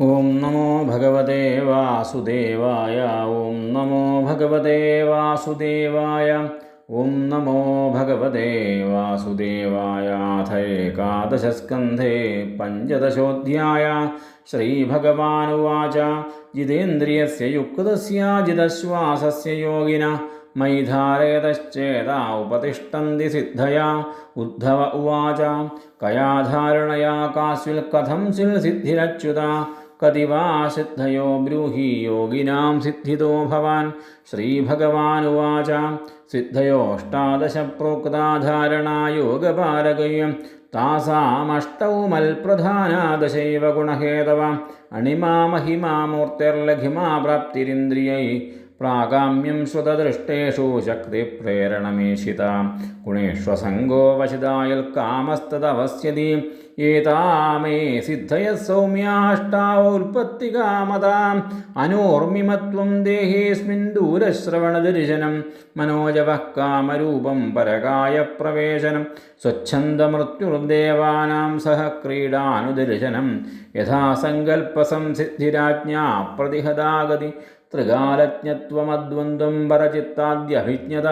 ॐ नमो भगवते वासुदेवाय ॐ नमो भगवते वासुदेवाय ॐ नमो भगवते वासुदेवायाथ एकादशस्कन्धे पञ्चदशोऽध्याय, श्रीभगवानुवाच, जितेन्द्रियस्य युक्तस्य जिदश्वासस्य योगिन मयि धारयतश्चेदा उपतिष्ठन्ति सिद्धया, उद्धव उवाच, कया धारणया कास्विल् कथं सिल् सिद्धिरच्युता സിദ്ധിരച്യുത കതി വാ സിദ്ധയോ ബ്രൂഹി യോഗിനാം സിദ്ധിതോ ഭവാൻ. ശ്രീഭഗവാനുവാച. സിദ്ധയോഷ്ടാദശ तासामष्टौ ധാരണാ യോഗപാരകയ്യം താസാമഷ്ടൗ മൽപ്രധാനാദശൈവ ഗുണഹേതവ അണിമാ മഹിമാ മൂർത്തിർലഘിമാ സ്വതദൃഷ്ടേഷു ശക്തി ശ്രുതദൃഷ്ടേഷു ശക്തിപ്രേരണമേഷിത ഗുണേഷ്വസംഗോ വശിതായൽ കാമസ്തദവസ്യതി. ഏതാമേ സിദ്ധയ സൗമ്യാഷ്ടാവോൽപ്പത്തികാമതാം അനോർമിമത്വം ദേഹേസ്മിൻ ദൂരശ്രവണദർശനം. മനോജവ കാമരൂപം പരകായ പ്രവേശനം സ്വച്ഛന്ദമൃത്യുർദേവാനാം സഹ ക്രീഡാനുദർശനം. യഥാസങ്കൽപ്പസംസിദ്ധിരാജ്ഞാ പ്രതിഹതാഗതി. ത്രികാലജ്ഞത്വമദ്വന്ദ്വം പരചിത്താദ്യഭിജ്ഞത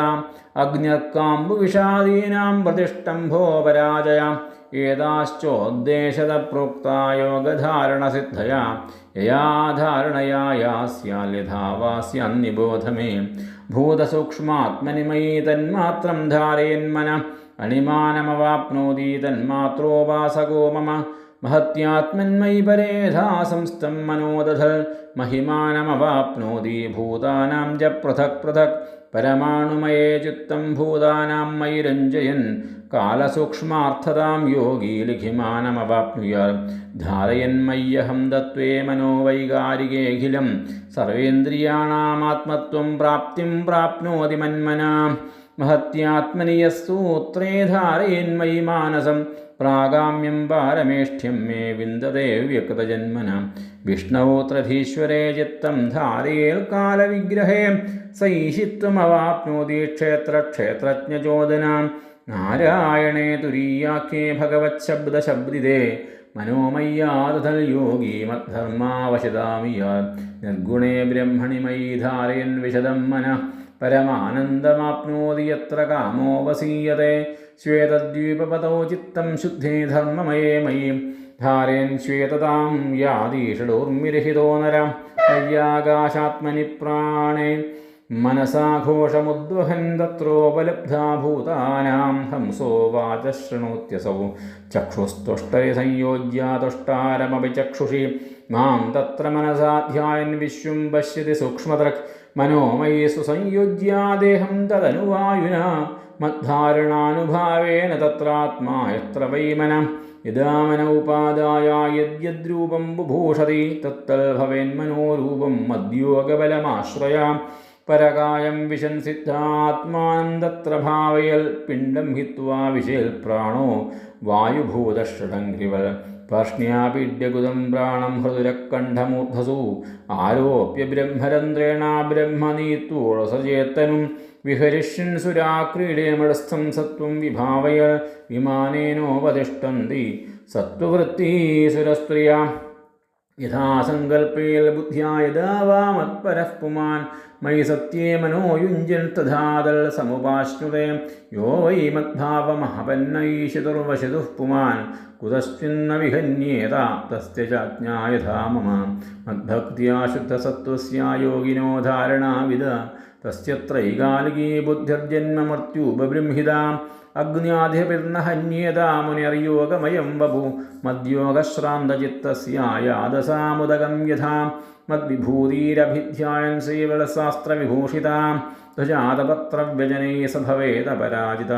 അഗ്ന്യർക്കാംബുവിഷാദീനാം പ്രതിഷ്ടംഭോ പരാജയാം ഏതാശ്ചോദ്ദേശത പ്രോക്താ യോഗധാരണസിദ്ധയാ യയാ ധാരണയാ യാസ്യാല്യഥാവാസ്യന്നിബോധമേ ഭൂതസൂക്ഷ്മാത്മനി മയി തന്മാത്രം ധാരയന്മന അണിമാനമവാപ്നോതി തന്മാത്രോപാസകോ മമ महत्यात्मन्मयि परेधा संस्थं मनोदधल् महिमानमवाप्नोति भूतानां च पृथक् पृथक् परमाणुमये चित्तं भूतानां मयि रञ्जयन् कालसूक्ष्मार्थतां योगी लिखिमानमवाप्नुयात् धारयन्मय्यहं दत्त्वे मनोवैगारिकेऽखिलं सर्वेन्द्रियाणामात्मत्वं प्राप्तिं प्राप्नोति मन्मना महत्यात्मनि यः सूत्रे धारयन्मयि मानसं പ്രാഗാമ്യം പാരമേഷ്ഠ്യം മേ വിന്ദതേ വ്യക്തജന്മന വിഷ്ണവോത്രധീശ്വരേ ചിത്തം ധാരയേൽ കാലവിഗ്രഹേ. സൈഷിത്വമവാപ്നോതി ക്ഷേത്രക്ഷേത്രജ്ഞചോദനാം നാരായണേ തുരീയാഖ്യേ ഭഗവത് ശബ്ദശബ്ദിതേ മനോമയ്യാതൽ യോഗി മദ്ധർമാവശതാമിയാ നിർഗുണേ ബ്രഹ്മണി മയി ധാരയൻ വിശദം മനഃ. പരമാനന്ദമാപ്നോതി യത്ര കാമോ വസീയത്തെ ശ്വേതദ്വീപപദോ ചിത്തം ശുദ്ധേ ധർമ്മമയേ മയി ധാരയൻ ശ്വേതതാം യാദീഷഡോർമിരഹിതോ നരം. മയ്യാകാശാത്മനി പ്രാണേ മനസാഘോഷമുദ്വഹൻ തത്രോപലബ്ധാ ഭൂതാനാം ഹംസോ വാച ശൃണോത്യസൗ ചക്ഷുസ്തുഷ്ടരി സംയോജ്യാതുഷ്ടാരമപി ചക്ഷുഷി. മാം തത്ര മനസാധ്യായൻ വിശ്വം പശ്യതി സൂക്ഷ്മതൃക്. മനോമയി സുസംയോജ്യാദേഹം തദനുവായുന. മദ്ധാരണാനുഭാവേന തത്രാത്മാ എത്ര വൈമനം യദാമന ഉപാദായ യദ്യദ്രൂപം ബുഭൂഷതി തത്തൽ ഭവേന്മനോരൂപം മദ്യോഗബലമാശ്രയാം. പരകായം വിശൻ സിദ്ധാത്മാനം തത്ര ഭാവയൽ പിണ്ഡം ഹിത്വാ വിശേൽ പ്രാണോ വായുഭൂതഷഡംഘ്രിവൽ പാർഷ്ണ്യാപീഡ്യകുതം പ്രാണം ഹൃദുരക്കണ്ഠമൂർധസു ആരോപ്യ ബ്രഹ്മരന്ധ്രേണ ബ്രഹ്മനീത്വോളസചേത്തനും വിഹരിഷ്യൻ സുരാക്രീഡേമടസ്ഥം സത്വം വിഭാവയൽ വിമാനേനോപതിഷ്ടന്തി സത്വവൃത്തീസുരസ്ത്രിയ യഥാസങ്കൽപ്പേൽ ബുദ്ധ്യാ യഥാ വാ മത്പരഃ പുമാൻ മയി സത്യേ മനോയുഞ്ജൻ തഥാതൽ സമുപാശ്നുതേ. യോ വൈ മദ്ഭാവമഹപന്നൈഷിതുർവശതുഃ പുമാൻ കുതശ്ചിന്ന വിഹന്യേത തസ്യ ചാജ്ഞാ യഥാ മമ മദ്ഭക്തിയാ ശുദ്ധസത്വസ്യ യോഗിനോ ധാരണാവിദ. തസ്യത്രൈകാലികീ ബുദ്ധിർജന്മമൃത്യുപബൃംഹിതാം അഗ്ന്യാധിപിർന്ന ഹന്യേതാ മുനിർയോഗമയം വപു. മദ്യോഗശ്രാന്തചിത്തസ്യായാദസാമുദകം യഥാം. മദ്വിഭൂതിരഭിധ്യായൻ ശ്രീവളശാസ്ത്രവിഭൂഷിതാം ധ്വജാതപത്രവ്യജനൈ സ ഭവേദപരാജിത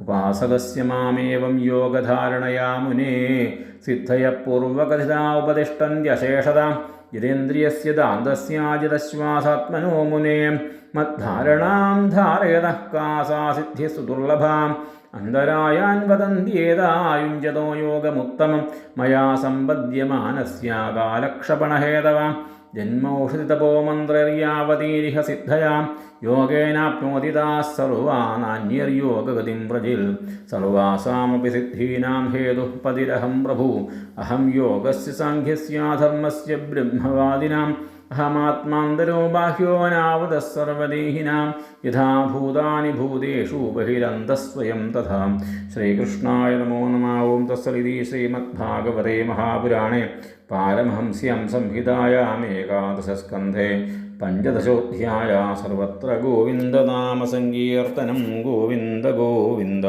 ഉപാസകസ്യ മാമേവം യോഗധാരണയാ മുനേ. സിദ്ധയ പൂർവകഥിതാ ഉപതിഷ്ടന്ത്യശേഷത ജിതേന്ദ്രിയസ്യ ദാന്തസ്യാജിതശ്വാസാത്മനോ മുനേ മദ്ധാരണാം ധാരയതഃ കാസാ സിദ്ധിസ്തു ദുർലഭാം അന്തരായാൻ വദന്ത്യേതായുഞ്ജതോ യോഗമുത്തമം മയാ സമ്പദ്യമാനസ്യ കാലക്ഷപണഹേതവ ജന്മൌഷധിതപോ മന്ത്രൈര്യാവതീരിഹ സിദ്ധയാം യോഗേനാപ്നോദിതാ വ്രജിൽ. സർവാസാമപി സിദ്ധീനാം ഹേതു പതിരഹം പ്രഭു. അഹം യോഗസ് സാഖ്യസ്യാധർമ്മസ്യ ബ്രഹ്മവാദിനാം. അഹമാത്മാന്തരോ ബാഹ്യോ നാവതഃ സർവദേഹിനാം യഥാ ഭൂതാനി ഭൂതേഷു ബഹിരന്തസ്വയം തഥാ. ശ്രീകൃഷ്ണായ നമോ നമാവും. തസ്സലിതി ശ്രീമദ്ഭാഗവതേ മഹാപുരാണേ. പാരമഹംസ്യം സംഹിതായാമേകാദശസ്കന്ധേ. പഞ്ചദശോധ്യായ സർവത്ര ഗോവിന്ദനാമസങ്കീർത്തനം ഗോവിന്ദ ഗോവിന്ദ.